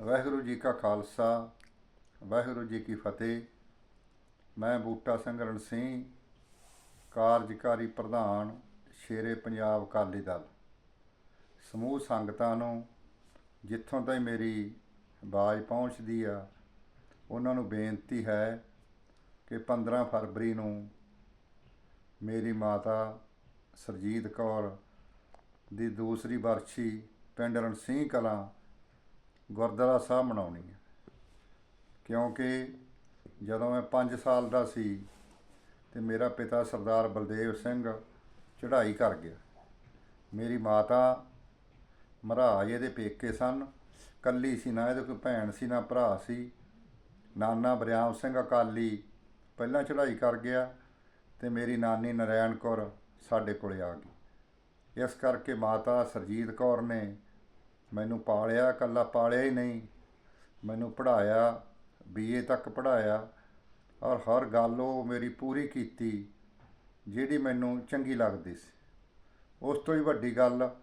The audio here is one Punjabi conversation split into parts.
ਵਾਹਿਗੁਰੂ ਜੀ ਕਾ ਖਾਲਸਾ, ਵਾਹਿਗੁਰੂ ਜੀ ਕੀ ਫਤਿਹ। ਮੈਂ ਬੂਟਾ ਸਿੰਘ ਰਣ ਸਿੰਘ, ਕਾਰਜਕਾਰੀ ਪ੍ਰਧਾਨ, ਸ਼ੇਰੇ ਪੰਜਾਬ ਅਕਾਲੀ ਦਲ। ਸਮੂਹ ਸੰਗਤਾਂ ਨੂੰ ਜਿੱਥੋਂ ਤਾਈਂ ਮੇਰੀ ਆਵਾਜ਼ ਪਹੁੰਚਦੀ ਆ, ਉਹਨਾਂ ਨੂੰ ਬੇਨਤੀ ਹੈ ਕਿ 15 ਫਰਵਰੀ ਨੂੰ ਮੇਰੀ ਮਾਤਾ ਸਰਜੀਤ ਕੌਰ ਦੀ ਦੂਸਰੀ ਬਰਛੀ ਪਿੰਡ ਰਣਸੀਂਹ ਕਲਾਂ ਗੁਰਦੁਆਰਾ ਸਾਹਿਬ ਮਨਾਉਣੀ ਹੈ। ਕਿਉਂਕਿ ਜਦੋਂ ਮੈਂ 5 ਸਾਲ ਦਾ ਸੀ ਤੇ ਮੇਰਾ ਪਿਤਾ ਸਰਦਾਰ ਬਲਦੇਵ ਸਿੰਘ ਚੜ੍ਹਾਈ ਕਰ ਗਿਆ। ਮੇਰੀ ਮਾਤਾ ਮਹਾਰਾਜ ਇਹਦੇ ਪੇਕੇ ਸਨ। ਕੱਲੀ ਸੀ ਨਾ, ਇਹਦੇ ਕੋਈ ਭੈਣ ਸੀ ਨਾ ਭਰਾ ਸੀ। ਨਾਨਾ ਬਰਿਆਮ ਸਿੰਘ ਅਕਾਲੀ ਪਹਿਲਾਂ ਚੜ੍ਹਾਈ ਕਰ ਗਿਆ ਤੇ ਮੇਰੀ ਨਾਨੀ ਨਰੈਣ ਕੌਰ ਸਾਡੇ ਕੋਲੇ ਆ ਗਈ। ਇਸ ਕਰਕੇ ਮਾਤਾ ਸਰਜੀਤ ਕੌਰ ਨੇ ਮੈਨੂੰ ਪਾਲਿਆ, ਇਕੱਲਾ ਪਾਲਿਆ ਹੀ ਨਹੀਂ। ਮੈਨੂੰ ਪੜ੍ਹਾਇਆ ਬੀਏ ਤੱਕ ਪੜ੍ਹਾਇਆ। ਔਰ ਹਰ ਗੱਲ ਉਹ ਮੇਰੀ ਪੂਰੀ ਕੀਤੀ, ਜਿਹੜੀ ਮੈਨੂੰ ਚੰਗੀ ਲੱਗਦੀ ਸੀ। ਉਸ ਤੋਂ ਹੀ ਵੱਡੀ ਗੱਲ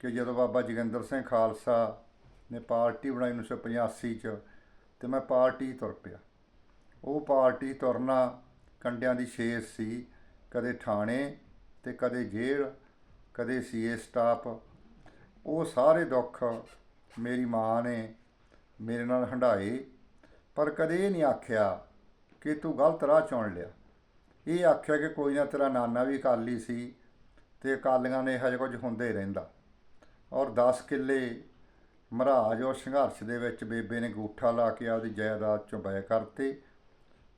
ਕਿ ਜਦੋਂ ਬਾਬਾ ਜੋਗਿੰਦਰ ਸਿੰਘ ਖਾਲਸਾ ਨੇ ਪਾਰਟੀ ਬਣਾਈ 1985 ਚ, ਤੇ ਮੈਂ ਪਾਰਟੀ ਤੁਰ ਪਿਆ। ਉਹ ਪਾਰਟੀ ਤੁਰਨਾ ਕੰਡਿਆਂ ਦੀ ਛੇਸ ਸੀ। ਕਦੇ ਥਾਣੇ ਤੇ ਕਦੇ ਜੇਲ੍ਹ, ਕਦੇ ਸੀਏ ਸਟਾਫ ਉਹ ਸਾਰੇ ਦੁੱਖ ਮੇਰੀ ਮਾਂ ਨੇ ਮੇਰੇ ਨਾਲ ਹੰਡਾਏ ਪਰ ਕਦੇ ਇਹ ਨਹੀਂ ਆਖਿਆ ਕਿ ਤੂੰ ਗਲਤ ਰਾਹ ਚੁਣ ਲਿਆ। ਇਹ ਆਖਿਆ ਕਿ ਕੋਈ ਨਾ, ਤੇਰਾ ਨਾਨਾ ਵੀ ਅਕਾਲੀ ਸੀ ਤੇ ਅਕਾਲੀਆਂ ਨੇ ਹਜੇ ਕੁਝ ਹੁੰਦੇ ਰਹਿੰਦਾ। ਔਰ 10 ਕਿੱਲੇ ਮਹਾਰਾਜ ਔਰ ਸੰਘਰਸ਼ ਦੇ ਵਿੱਚ ਬੇਬੇ ਨੇ ਗੂਠਾ ਲਾ ਕੇ ਆਪਦੀ ਜਾਇਦਾਦ ਚੋਂ ਬੈ ਕਰਤੇ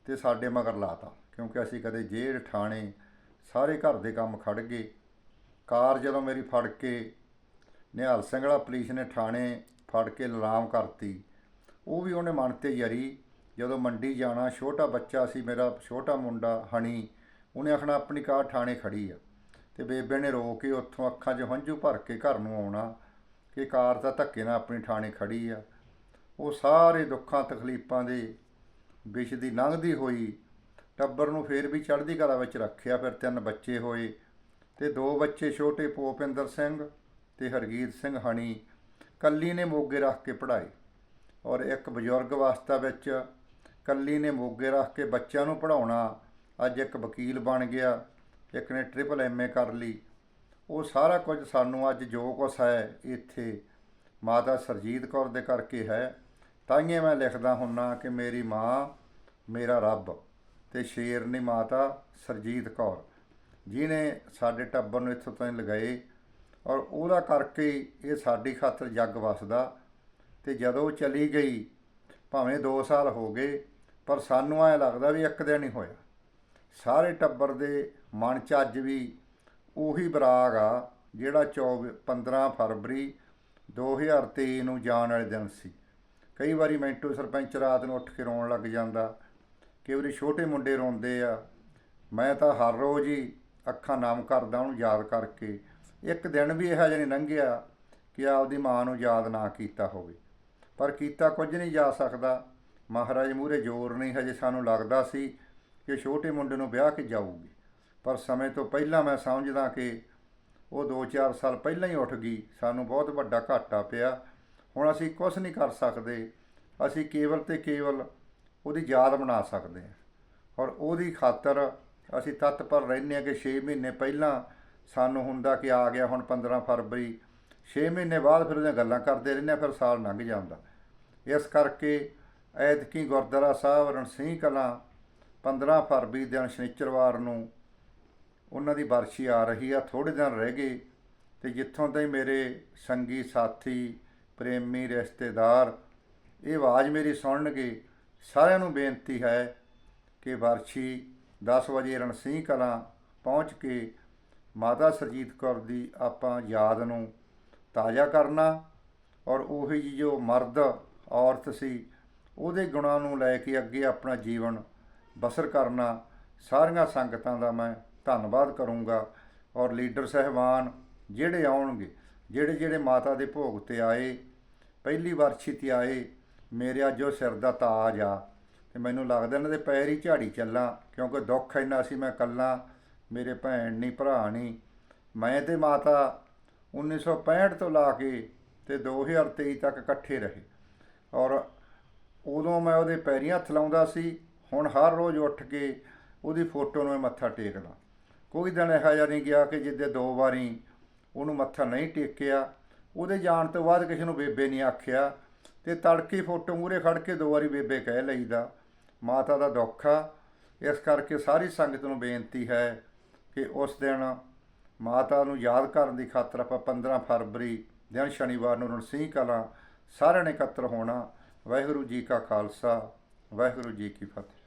ਤੇ ਸਾਡੇ ਮਗਰ ਲਾਤਾ, ਕਿਉਂਕਿ ਅਸੀਂ ਕਦੇ ਜੇਲ੍ਹ ਠਾਣੇ ਸਾਰੇ ਘਰ ਦੇ ਕੰਮ ਖੜ ਗਏ। ਕਾਰ ਜਦੋਂ ਮੇਰੀ ਫੜ ਕੇ ਨਿਹਾਲ ਸਿੰਘਲਾ ਪੁਲਿਸ ਨੇ ਥਾਣੇ ਫੜ ਕੇ ਲਲਾਮ ਕਰਤੀ। ਉਹ ਵੀ ਉਹਨੇ ਮਨ ਤੇ ਯਰੀ, ਜਦੋਂ ਮੰਡੀ ਜਾਣਾ, ਛੋਟਾ ਬੱਚਾ ਸੀ ਮੇਰਾ, ਛੋਟਾ ਮੁੰਡਾ ਹਣੀ, ਉਹਨੇ ਆਖਣਾ, ਆਪਣੀ ਕਾਰ ਥਾਣੇ ਖੜੀ ਆ। ਤੇ ਬੇਬੇ ਨੇ ਰੋ ਕੇ ਉੱਥੋਂ ਅੱਖਾਂ 'ਚ ਹੰਝੂ ਭਰ ਕੇ ਘਰ ਨੂੰ ਆਉਣਾ ਕਿ ਕਾਰ ਤਾਂ ਧੱਕੇ ਨਾਲ ਆਪਣੀ ਥਾਣੇ ਖੜੀ ਆ। ਉਹ ਸਾਰੇ ਦੁੱਖਾਂ, ਤਕਲੀਫਾਂ ਦੇ ਵਿਸ਼ ਦੀ ਲੰਘਦੀ ਹੋਈ ਟੱਬਰ ਨੂੰ ਫੇਰ ਵੀ ਚੜ੍ਹਦੀ ਕਲਾ ਵਿੱਚ ਰੱਖਿਆ। ਫਿਰ ਤਿੰਨ ਬੱਚੇ ਹੋਏ ਤੇ ਦੋ ਬੱਚੇ, ਛੋਟੇ ਪੋਪਿੰਦਰ ਸਿੰਘ ਤੇ ਹਰਜੀਤ ਸਿੰਘ ਹਣੀ ਕੱਲੀ ਨੇ ਮੋਗੇ ਰੱਖ ਕੇ ਪੜ੍ਹਾਏ ਔਰ ਇੱਕ ਬਜ਼ੁਰਗ ਵਾਸਤਾ ਵਿੱਚ ਕੱਲੀ ਨੇ ਮੋਗੇ ਰੱਖ ਕੇ ਬੱਚਿਆਂ ਨੂੰ ਪੜ੍ਹਾਉਣਾ ਅੱਜ ਇੱਕ ਵਕੀਲ ਬਣ ਗਿਆ, ਇੱਕ ਨੇ ਟ੍ਰਿਪਲ ਐਮਏ ਕਰ ਲਈ। ਉਹ ਸਾਰਾ ਕੁਝ ਸਾਨੂੰ ਅੱਜ ਜੋ ਕੁਛ ਹੈ ਇੱਥੇ ਮਾਤਾ ਸਰਜੀਤ ਕੌਰ ਦੇ ਕਰਕੇ ਹੈ। ਤਾਈਏ ਮੈਂ ਲਿਖਦਾ ਹੁੰਨਾ ਕਿ ਮੇਰੀ ਮਾਂ, ਮੇਰਾ ਰੱਬ ਤੇ ਸ਼ੇਰਨੀ ਮਾਤਾ ਸਰਜੀਤ ਕੌਰ ਜਿਨੇ ਸਾਡੇ ਟੱਬਰ ਨੂੰ ਇੱਥੋਂ ਤਾਈਂ ਲਗਾਏ ਔਰ ਉਹਦਾ ਕਰਕੇ ਇਹ ਸਾਡੀ ਖਾਤਰ ਜੱਗ ਵਸਦਾ ਤੇ ਜਦੋਂ ਚਲੀ ਗਈ, ਭਾਵੇਂ 2 ਸਾਲ ਹੋ ਗਏ, ਪਰ ਸਾਨੂੰ ਐ ਲੱਗਦਾ ਵੀ ਇੱਕ ਦਿਨ ਹੀ ਹੋਇਆ। ਸਾਰੇ ਟੱਬਰ ਦੇ ਮਨ 'ਚ ਅੱਜ ਵੀ ਉਹੀ ਬਰਾਗ ਆ, ਜਿਹੜਾ 24 15 ਫਰਵਰੀ 2023 ਨੂੰ ਜਾਣ ਵਾਲੇ ਦਿਨ ਸੀ। ਕਈ ਵਾਰੀ ਮੈਂਟੂ ਸਰਪੰਚ ਰਾਤ ਨੂੰ ਉੱਠ ਕੇ ਰੋਣ ਲੱਗ ਜਾਂਦਾ, ਕਈ ਵਾਰੀ ਛੋਟੇ ਮੁੰਡੇ ਰੋਂਦੇ ਆ। ਮੈਂ ਤਾਂ ਹਰ ਰੋਜ਼ ਹੀ ਅੱਖਾਂ ਨਾਮ ਕਰਦਾ ਉਹਨੂੰ ਯਾਦ ਕਰਕੇ ਇੱਕ ਦਿਨ ਵੀ ਇਹੋ ਜਿਹਾ ਨਹੀਂ ਲੰਘਿਆ ਕਿ ਆਪਦੀ ਮਾਂ ਨੂੰ ਯਾਦ ਨਾ ਕੀਤਾ ਹੋਵੇ। ਪਰ ਕੀਤਾ ਕੁਝ ਨਹੀਂ ਜਾ ਸਕਦਾ। ਮਹਾਰਾਜ ਮੂਰੇ ਜ਼ੋਰ ਨਹੀਂ, ਹਜੇ ਸਾਨੂੰ ਲੱਗਦਾ ਸੀ ਕਿ ਛੋਟੇ ਮੁੰਡੇ ਨੂੰ ਵਿਆਹ ਕੇ ਜਾਊਗੀ। ਪਰ ਸਮੇਂ ਤੋਂ ਪਹਿਲਾਂ ਮੈਂ ਸਮਝਦਾ ਕਿ ਉਹ 2-4 ਸਾਲ ਪਹਿਲਾਂ ਹੀ ਉੱਠ ਗਈ। ਸਾਨੂੰ ਬਹੁਤ ਵੱਡਾ ਘਾਟਾ ਪਿਆ। ਹੁਣ ਅਸੀਂ ਕੁਝ ਨਹੀਂ ਕਰ ਸਕਦੇ। ਅਸੀਂ ਕੇਵਲ ਤੇ ਕੇਵਲ ਉਹਦੀ ਯਾਦ ਬਣਾ ਸਕਦੇ ਹਾਂ। ਔਰ ਉਹਦੀ ਖਾਤਰ ਅਸੀਂ ਤਤਪਰ ਰਹਿੰਦੇ ਹਾਂ ਕਿ 6 ਮਹੀਨੇ ਪਹਿਲਾਂ ਸਾਨੂੰ ਹੁੰਦਾ ਕਿ ਆ ਗਿਆ ਹੁਣ 15 ਫਰਵਰੀ 6 ਮਹੀਨੇ ਬਾਅਦ ਫਿਰ ਉਹਦੀਆਂ ਗੱਲਾਂ ਕਰਦੇ ਰਹਿੰਦੇ ਹਾਂ, ਫਿਰ ਸਾਲ ਲੰਘ ਜਾਂਦਾ। ਇਸ ਕਰਕੇ ਐਤਕੀ ਗੁਰਦੁਆਰਾ ਸਾਹਿਬ, ਰਣਸੀਂਹ ਕਲਾਂ 15 ਫਰਵਰੀ ਦਿਨ ਸ਼ਨੀਚਰਵਾਰ ਨੂੰ ਉਹਨਾਂ ਦੀ ਬਰਸ਼ੀ ਆ ਰਹੀ ਆ ਥੋੜੇ ਦਿਨ ਰਹਿ ਗਏ ਤੇ ਜਿੱਥੋਂ ਤਾਈਂ ਮੇਰੇ ਸੰਗੀ ਸਾਥੀ, ਪ੍ਰੇਮੀ, ਰਿਸ਼ਤੇਦਾਰ, ਇਹ ਆਵਾਜ਼ ਮੇਰੀ ਸੁਣਨਗੇ, ਸਾਰਿਆਂ ਨੂੰ ਬੇਨਤੀ ਹੈ ਕਿ ਵਰਸ਼ੀ 10 ਵਜੇ ਰਣਸੀਂਹ ਕਲਾਂ ਪਹੁੰਚ ਕੇ ਮਾਤਾ ਸਰਜੀਤ ਕੌਰ ਦੀ ਆਪਾਂ ਯਾਦ ਨੂੰ ਤਾਜ਼ਾ ਕਰਨਾ ਔਰ ਉਹੀ ਜਿਹੀ ਜੋ ਮਰਦ ਔਰਤ ਸੀ, ਉਹਦੇ ਗੁਣਾਂ ਨੂੰ ਲੈ ਕੇ ਅੱਗੇ ਆਪਣਾ ਜੀਵਨ ਬਸਰ ਕਰਨਾ, ਸਾਰੀਆਂ ਸੰਗਤਾਂ ਦਾ ਮੈਂ ਧੰਨਵਾਦ ਕਰੂੰਗਾ ਔਰ ਲੀਡਰ ਸਹਿਬਾਨ ਜਿਹੜੇ ਆਉਣਗੇ, ਜਿਹੜੇ ਜਿਹੜੇ ਮਾਤਾ ਦੇ ਭੋਗ ਤੇ ਆਏ, ਪਹਿਲੀ ਵਾਰ 'ਤੇ ਆਏ, ਮੇਰੇ ਜੋ ਸਿਰ ਦਾ ਤਾਜ ਆ ਤੇ ਮੈਨੂੰ ਲੱਗਦਾ ਇਹਨਾਂ ਦੇ ਪੈਰ ਹੀ ਝਾੜੀ ਚੱਲਾਂ ਕਿਉਂਕਿ ਦੁੱਖ ਇੰਨਾ ਸੀ ਮੈਂ ਕੱਲਾ ਮੇਰੇ ਭੈਣ ਨਹੀਂ ਭਰਾ ਨਹੀਂ ਮੈਂ ਤੇ ਮਾਤਾ 1965 ਤੋਂ ਲਾ ਕੇ ਤੇ 2023 ਤੱਕ ਇਕੱਠੇ ਰਹੇ। ਔਰ ਉਦੋਂ ਮੈਂ ਉਹਦੇ ਪੈਰੀਂ ਹੱਥ ਲਾਉਂਦਾ ਸੀ। ਹੁਣ ਹਰ ਰੋਜ਼ ਉੱਠ ਕੇ ਉਹਦੀ ਫੋਟੋ ਨੂੰ ਮੈਂ ਮੱਥਾ ਟੇਕਦਾ। ਕੋਈ ਦਿਨ ਇਹੋ ਜਿਹਾ ਨਹੀਂ ਗਿਆ ਕਿ ਜਿੱਦੇ ਦੋ ਵਾਰੀ ਉਹਨੂੰ ਮੱਥਾ ਨਹੀਂ ਟੇਕਿਆ। ਉਹਦੇ ਜਾਣ ਤੋਂ ਬਾਅਦ ਕਿਸੇ ਨੂੰ ਬੇਬੇ ਨਹੀਂ ਆਖਿਆ ਤੇ ਤੜਕੇ ਫੋਟੋ ਮੂਰੇ ਖੜ ਕੇ ਦੋ ਵਾਰੀ ਬੇਬੇ ਕਹਿ ਲਈਦਾ, ਮਾਤਾ ਦਾ ਦੁੱਖ ਆ। ਇਸ ਕਰਕੇ ਸਾਰੀ ਸੰਗਤ ਨੂੰ ਬੇਨਤੀ ਹੈ ਕਿ ਉਸ ਦਿਨ ਮਾਤਾ ਨੂੰ ਯਾਦ ਕਰਨ ਦੀ ਖਾਤਰ ਆਪਾਂ 15 ਫਰਵਰੀ ਦਿਨ ਸ਼ਨੀਵਾਰ ਨੂੰ ਰਣਸੀਂਹ ਕਲਾਂ ਸਾਰਿਆਂ ਨੇ ਇਕੱਤਰ ਹੋਣਾ। ਵਾਹਿਗੁਰੂ ਜੀ ਕਾ ਖਾਲਸਾ, ਵਾਹਿਗੁਰੂ ਜੀ ਕੀ ਫਤਿਹ।